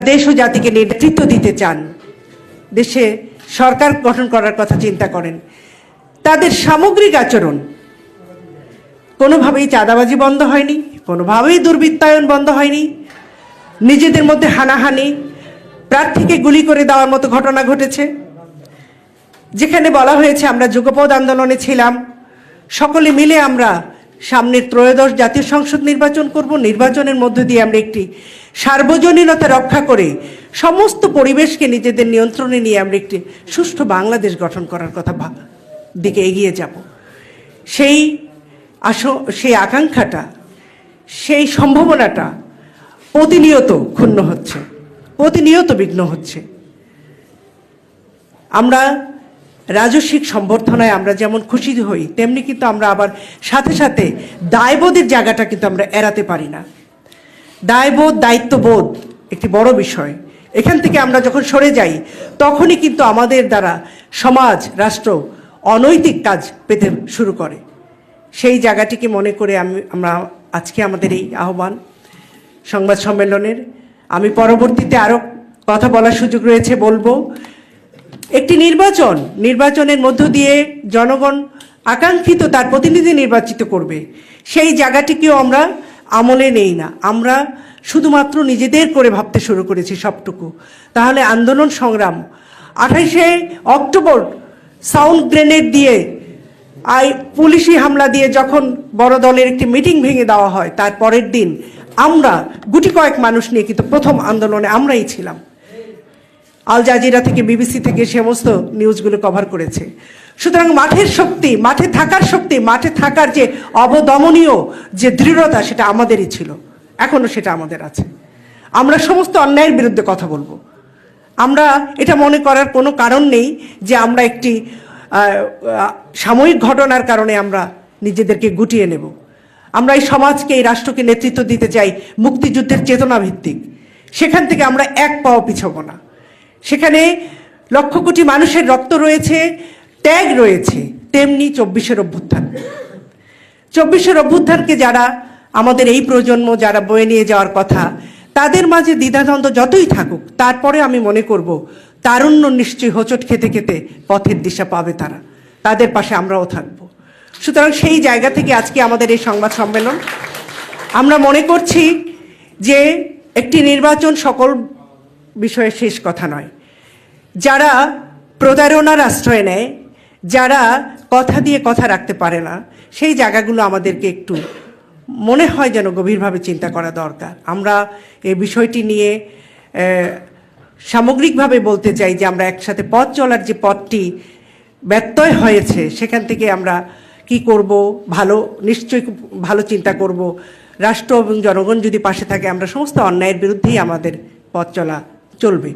দেশ ও জাতিকে নেতৃত্ব দিতে চান, দেশে সরকার গঠন করার কথা চিন্তা করেন, তাদের সামগ্রিক আচরণ কোনোভাবেই চাঁদাবাজি বন্ধ হয়নি, কোনোভাবেই দুর্বৃত্তায়ন বন্ধ হয়নি, নিজেদের মধ্যে হানাহানি, প্রার্থীকে গুলি করে দেওয়ার মতো ঘটনা ঘটেছে। যেখানে বলা হয়েছে, আমরা যুগপদ আন্দোলনে ছিলাম, সকলে মিলে আমরা সামনের ত্রয়োদশ জাতীয় সংসদ নির্বাচন করব, নির্বাচনের মধ্য দিয়ে আমরা একটি সার্বজনীনতা রক্ষা করে সমস্ত পরিবেশকে নিজেদের নিয়ন্ত্রণে নিয়ে আমরা একটি সুষ্ঠু বাংলাদেশ গঠন করার কথা দিকে এগিয়ে যাব। সেই আস সেই আকাঙ্ক্ষাটা, সেই সম্ভাবনাটা প্রতিনিয়ত ক্ষুণ্ণ হচ্ছে, প্রতিনিয়ত বিঘ্ন হচ্ছে। আমরা রাজস্বিক সম্বর্ধনায় আমরা যেমন খুশি হই, তেমনি কিন্তু আমরা আবার সাথে সাথে দায়বোধের জায়গাটা কিন্তু আমরা এড়াতে পারি না। দায়বোধ, দায়িত্ববোধ একটি বড় বিষয়। এখান থেকে আমরা যখন সরে যাই, তখনই কিন্তু আমাদের দ্বারা সমাজ, রাষ্ট্র অনৈতিক কাজ পেতে শুরু করে। সেই জায়গাটিকে মনে করে আমি, আমরা আজকে আমাদের এই আহ্বান সংবাদ সম্মেলনের। আমি পরবর্তীতে আরও কথা বলার সুযোগ রয়েছে বলব। একটি নির্বাচন, নির্বাচনের মধ্য দিয়ে জনগণ আকাঙ্ক্ষিত তার প্রতিনিধি নির্বাচিত করবে। সেই জায়গাটিকেও আমরা আমলে নেই না। আমরা শুধুমাত্র নিজেদের করে ভাবতে শুরু করেছি সবটুকু। তাহলে আন্দোলন সংগ্রাম। আঠাইশে অক্টোবর সাউন্ড গ্রেনেড দিয়ে আই পুলিশি হামলা দিয়ে যখন বড় দলের একটি মিটিং ভেঙে দেওয়া হয়, তার পরের দিন আমরা গুটি কয়েক মানুষ নিয়ে কিন্তু প্রথম আন্দোলনে আমরাই ছিলাম। আল জাজিরা থেকে, বিবিসি থেকে সমস্ত নিউজগুলো কভার করেছে। সুতরাং মাঠের শক্তি, মাঠে থাকার শক্তি, মাঠে থাকার যে অবদমনীয়, যে দৃঢ়তা, সেটা আমাদেরই ছিল। এখনও সেটা আমাদের আছে। আমরা সমস্ত অন্যায়ের বিরুদ্ধে কথা বলব। আমরা এটা মনে করার কোনো কারণ নেই যে আমরা একটি সাময়িক ঘটনার কারণে আমরা নিজেদেরকে গুটিয়ে নেব। আমরা এই সমাজকে, এই রাষ্ট্রকে নেতৃত্ব দিতে চাই মুক্তিযুদ্ধের চেতনা ভিত্তিক সেখান থেকে আমরা এক পাও পিছব না। সেখানে লক্ষ কোটি মানুষের রক্ত রয়েছে, ত্যাগ রয়েছে, তেমনি চব্বিশের অভ্যুত্থান। চব্বিশের অভ্যুত্থানকে যারা আমাদের এই প্রজন্ম, যারা বয়ে নিয়ে যাওয়ার কথা, তাদের মাঝে দ্বিধাদ্বন্দ্ব যতই থাকুক, তারপরে আমি মনে করব, তারুণ্য নিশ্চয়ই হোঁচট খেতে খেতে পথের দিশা পাবে তারা। তাদের পাশে আমরাও থাকব। সুতরাং সেই জায়গা থেকে আজকে আমাদের এই সংবাদ সম্মেলন। আমরা মনে করছি যে একটি নির্বাচন সকল বিষয়ে শেষ কথা নয়। যারা প্রতারণার আশ্রয় নেয়, যারা কথা দিয়ে কথা রাখতে পারে না, সেই জায়গাগুলো আমাদেরকে একটু মনে হয় যেন গভীরভাবে চিন্তা করা দরকার। আমরা এই বিষয়টি নিয়ে সামগ্রিকভাবে বলতে চাই যে আমরা একসাথে পথ চলার যে পথটি ব্যত্যয় হয়েছে, সেখান থেকে আমরা কি করব? ভালো, নিশ্চয়ই ভালো চিন্তা করব। রাষ্ট্র এবং জনগণ যদি পাশে থাকে, আমরা সমস্ত অন্যায়ের বিরুদ্ধেই আমাদের পথ চলা চলবে।